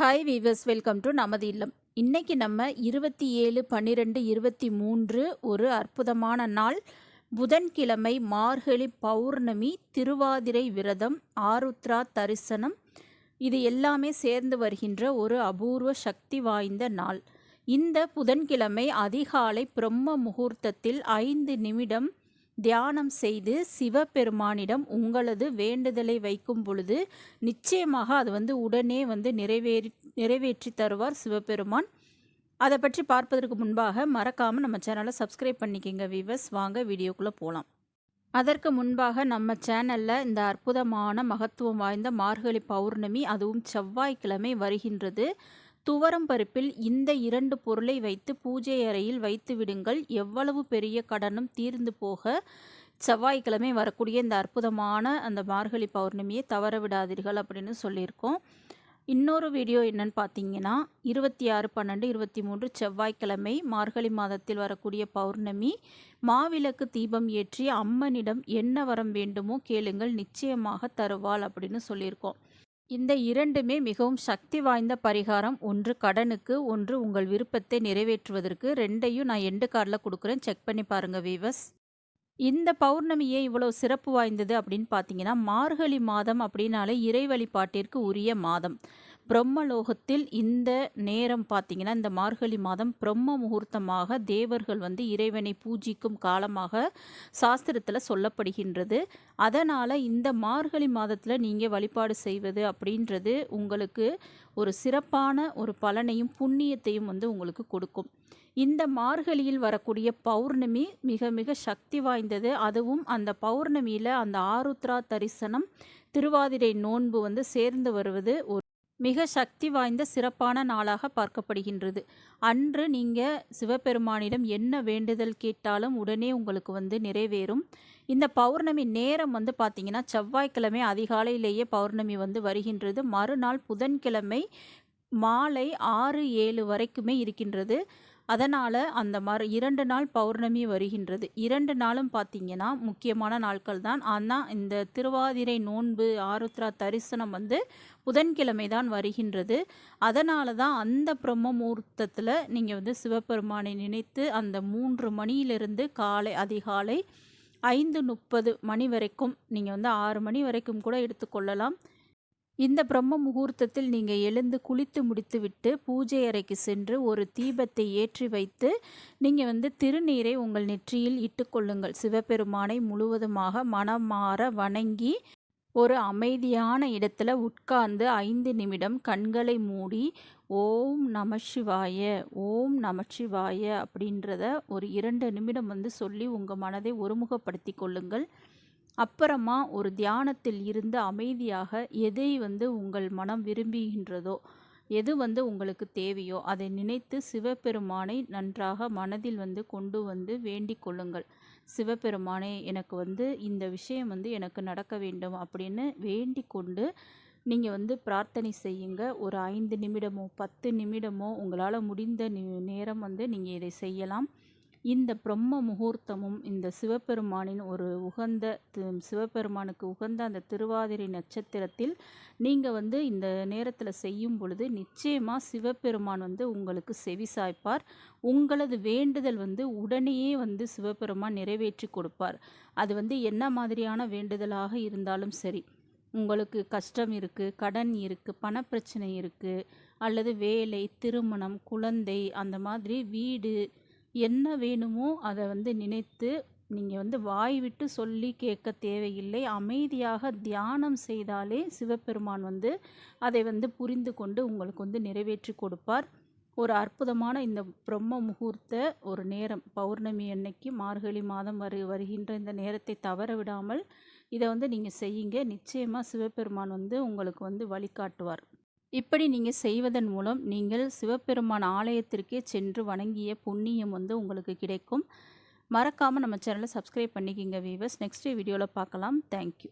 Hi viewers welcome to நமது இல்லம். இன்றைக்கி நம்ம இருபத்தி ஏழு பன்னிரெண்டு இருபத்தி மூன்று ஒரு அற்புதமான நாள். புதன்கிழமை மார்கழி பௌர்ணமி திருவாதிரை விரதம் ஆருத்ரா தரிசனம். இது எல்லாமே சேர்ந்து வருகின்ற ஒரு அபூர்வ சக்தி வாய்ந்த நாள். இந்த புதன்கிழமை அதிகாலை பிரம்ம முகூர்த்தத்தில் ஐந்து நிமிடம் தியானம் செய்து சிவபெருமானிடம் உங்களது வேண்டுதலை வைக்கும் பொழுது நிச்சயமாக அது வந்து உடனே வந்து நிறைவேறி நிறைவேற்றி தருவார் சிவபெருமான். அதை பற்றி பார்ப்பதற்கு முன்பாக மறக்காமல் நம்ம சேனலை சப்ஸ்கிரைப் பண்ணிக்கோங்க வீவர்ஸ் வாங்க வீடியோக்குள்ளே போகலாம் அதற்கு முன்பாக நம்ம சேனலில் இந்த அற்புதமான மகத்துவம் வாய்ந்த மார்கழி பௌர்ணமி அதுவும் செவ்வாய்க்கிழமை வருகின்றது. துவரம் பருப்பில் இந்த இரண்டு பொருளை வைத்து பூஜை அறையில் வைத்து விடுங்கள். எவ்வளவு பெரிய கடனும் தீர்ந்து போக செவ்வாய்க்கிழமை வரக்கூடிய இந்த அற்புதமான அந்த மார்கழி பௌர்ணமியை தவற விடாதீர்கள் அப்படின்னு சொல்லியிருக்கோம். இன்னொரு வீடியோ என்னன்னு பார்த்தீங்கன்னா இருபத்தி ஆறு பன்னெண்டு இருபத்தி மூன்று செவ்வாய்க்கிழமை மார்கழி மாதத்தில் வரக்கூடிய பௌர்ணமி. மாவிளக்கு தீபம் ஏற்றி அம்மனிடம் என்ன வரம் வேண்டுமோ கேளுங்கள் நிச்சயமாக தருவாள் அப்படின்னு சொல்லியிருக்கோம். இந்த இரண்டுமே மிகவும் சக்தி வாய்ந்த பரிகாரம். ஒன்று கடனுக்கு ஒன்று உங்கள் விருப்பத்தை நிறைவேற்றுவதற்கு. ரெண்டையும் நான் எண்டு கார்டில் கொடுக்குறேன். செக் பண்ணி பாருங்கள் வீவஸ் இந்த பௌர்ணமியே இவ்வளோ சிறப்பு வாய்ந்தது அப்படின்னு பார்த்தீங்கன்னா மார்கழி மாதம் அப்படின்னாலே இறை வழிபாட்டிற்கு உரிய மாதம். பிரம்மலோகத்தில் இந்த நேரம் பார்த்தீங்கன்னா இந்த மார்கழி மாதம் பிரம்ம முகூர்த்தமாக தேவர்கள் வந்து இறைவனை பூஜிக்கும் காலமாக சாஸ்திரத்தில் சொல்லப்படுகின்றது. அதனால் இந்த மார்கழி மாதத்தில் நீங்கள் வழிபாடு செய்வது அப்படின்றது உங்களுக்கு ஒரு சிறப்பான ஒரு பலனையும் புண்ணியத்தையும் வந்து உங்களுக்கு கொடுக்கும். இந்த மார்கழியில் வரக்கூடிய பௌர்ணமி மிக மிக சக்தி வாய்ந்தது. அதுவும் அந்த பௌர்ணமியில் அந்த ஆருத்ரா தரிசனம் திருவாதிரை நோன்பு வந்து சேர்ந்து வருவது ஒரு மிக சக்தி வாய்ந்த சிறப்பான நாளாக பார்க்கப்படுகின்றது. அன்று நீங்கள் சிவபெருமானிடம் என்ன வேண்டுதல் கேட்டாலும் உடனே உங்களுக்கு வந்து நிறைவேறும். இந்த பௌர்ணமி நேரம் வந்து பார்த்திங்கன்னா செவ்வாய்க்கிழமை அதிகாலையிலேயே பௌர்ணமி வந்து வருகின்றது. மறுநாள் புதன்கிழமை மாலை ஆறு ஏழு வரைக்குமே இருக்கின்றது. அதனால் அந்த மறு இரண்டு நாள் பௌர்ணமி வருகின்றது. இரண்டு நாளும் பார்த்திங்கன்னா முக்கியமான நாட்கள் தான். ஆனால் இந்த திருவாதிரை நோன்பு ஆருத்ரா தரிசனம் வந்து புதன்கிழமை தான் வருகின்றது. அதனால தான் அந்த பிரம்ம முகூர்த்தத்தில் நீங்கள் வந்து சிவபெருமானை நினைத்து அந்த மூன்று மணியிலிருந்து காலை அதிகாலை ஐந்து முப்பது மணி வரைக்கும் நீங்கள் வந்து ஆறு மணி வரைக்கும் கூட எடுத்துக்கொள்ளலாம் இந்த பிரம்ம முகூர்த்தத்தில் நீங்கள் எழுந்து குளித்து முடித்துவிட்டு பூஜை அறைக்கு சென்று ஒரு தீபத்தை ஏற்றி வைத்து நீங்கள் வந்து திருநீரை உங்கள் நெற்றியில் இட்டுக்கொள்ளுங்கள் சிவபெருமானை முழுவதுமாக மனமாற வணங்கி ஒரு அமைதியான இடத்துல உட்கார்ந்து ஐந்து நிமிடம் கண்களை மூடி ஓம் நமசிவாய ஓம் நமசிவாய அப்படின்றத ஒரு இரண்டு நிமிடம் வந்து சொல்லி உங்கள் மனதை ஒருமுகப்படுத்தி கொள்ளுங்கள். அப்புறமா ஒரு தியானத்தில் இருந்து அமைதியாக எதை வந்து உங்கள் மனம் விரும்புகின்றதோ எது வந்து உங்களுக்கு தேவையோ அதை நினைத்து சிவபெருமானை நன்றாக மனதில் வந்து கொண்டு வந்து வேண்டிக் கொள்ளுங்கள். சிவபெருமானே எனக்கு வந்து இந்த விஷயம் வந்து எனக்கு நடக்க வேண்டும் அப்படின்னு வேண்டி கொண்டு நீங்கள் வந்து பிரார்த்தனை செய்யுங்க. ஒரு ஐந்து நிமிடமோ பத்து நிமிடமோ உங்களால் முடிந்த நேரம் வந்து நீங்கள் இதை செய்யலாம். இந்த பிரம்ம முகூர்த்தமும் இந்த சிவபெருமானின் ஒரு உகந்த சிவபெருமானுக்கு உகந்த அந்த திருவாதிரை நட்சத்திரத்தில் நீங்கள் வந்து இந்த நேரத்தில் செய்யும் பொழுது நிச்சயமாக சிவபெருமான் வந்து உங்களுக்கு செவி சாய்ப்பார். உங்களது வேண்டுதல் வந்து உடனேயே வந்து சிவபெருமான் நிறைவேற்றி கொடுப்பார். அது வந்து என்ன மாதிரியான வேண்டுதலாக இருந்தாலும் சரி உங்களுக்கு கஷ்டம் இருக்குது கடன் இருக்குது பணப்பிரச்சனை இருக்குது அல்லது வேலை திருமணம் குழந்தை அந்த மாதிரி வீடு என்ன வேணுமோ அதை வந்து நினைத்து நீங்கள் வந்து வாய் விட்டு சொல்லி கேட்க தேவையில்லை. அமைதியாக தியானம் செய்தாலே சிவபெருமான் வந்து அதை வந்து புரிந்து கொண்டு உங்களுக்கு வந்து நிறைவேற்றி கொடுப்பார். ஒரு அற்புதமான இந்த பிரம்ம முகூர்த்த ஒரு நேரம் பௌர்ணமி அன்னைக்கு மார்கழி மாதம் வரு வருகின்ற இந்த நேரத்தை தவற விடாமல் இதை வந்து நீங்கள் செய்யுங்க. நிச்சயமாக சிவபெருமான் வந்து உங்களுக்கு வந்து வழிகாட்டுவார். இப்படி நீங்கள் செய்வதன் மூலம் நீங்கள் சிவபெருமான் ஆலயத்திற்கே சென்று வணங்கிய புண்ணியம் வந்து உங்களுக்கு கிடைக்கும். மறக்காமல் நம்ம சேனலை சப்ஸ்கிரைப் பண்ணிக்கிங்க வீவர்ஸ் நெக்ஸ்ட் வீடியோவில் பார்க்கலாம். தேங்க்யூ